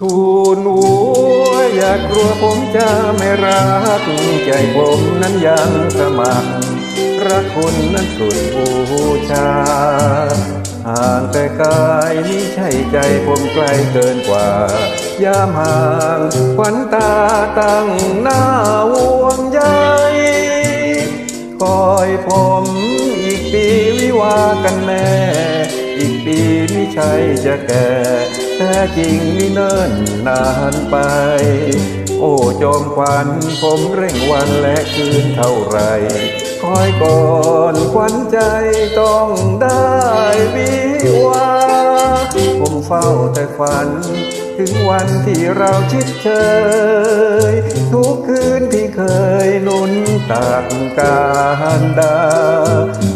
ทูลัวผมจะไม่รักใจผมนั้นยังสมัครรักคุณนั้นสุดบูชาห่างแต่กายนี่ใช่ใจผมไกลเกินกว่า ยามห่างขวัญตาตั้งหน้าห่วงใยคอยผมอีกปีวิวากันแน่ อีกปีไม่ใช่จะแก่ แต่จริงนี่เนิ่นนานไป โอ้จอมควันผมเร่งวันและคืนเท่าไร คอยก่อนควันใจต้องได้วิวา ผมเฝ้าแต่ฝัน ถึงวันที่เราชิดเชย ทุกคืนที่ นุนตักการดา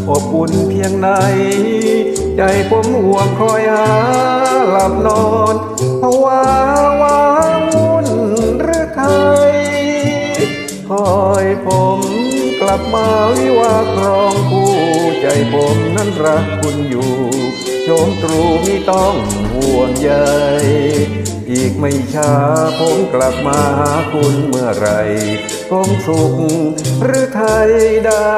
อบอุ่นเพียงไหน ใจผมห่วงคอยหาหลับนอนภาวาวาวุ่นหรือไทยคอยผมกลับมาวิวาครองคู่ ใจผมนั้นรักคุณอยู่ โชมตรูไม่ต้องห่วงใยอีกไม่ช้าผมกลับมาหาคุณเมื่อไหรคงสุขหรือไทยได้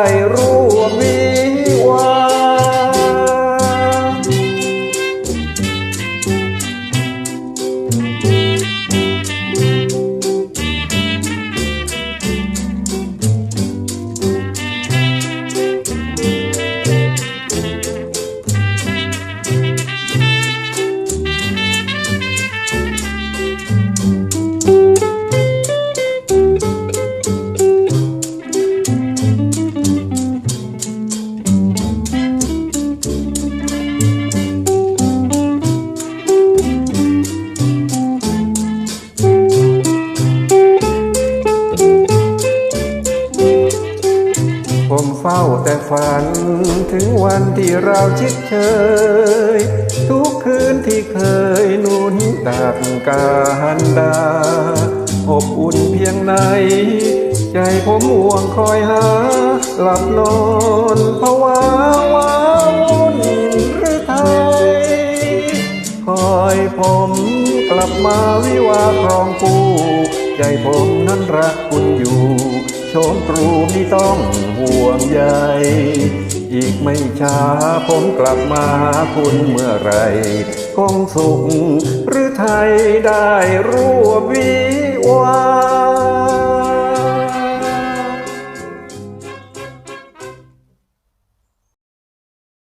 ฝ้าแต่ฝัน ถึงวันที่เราชิดเชย ทุกคืนที่เคยนุ่นดักการดา อบอุ่นเพียงไหน ใจผมห่วงคอยหา หลับนอนภาวาวาวุ่นหรือไทย คอยผมกลับมาวิวาครองคู่ ใจผมนั้นรักคุณอยู่ มตรูไม่ต้องห่วงใย อีกไม่ช้าผมกลับมาหาคุณเมื่อไหรคงสุขหรือไทยได้ร่วมวิวา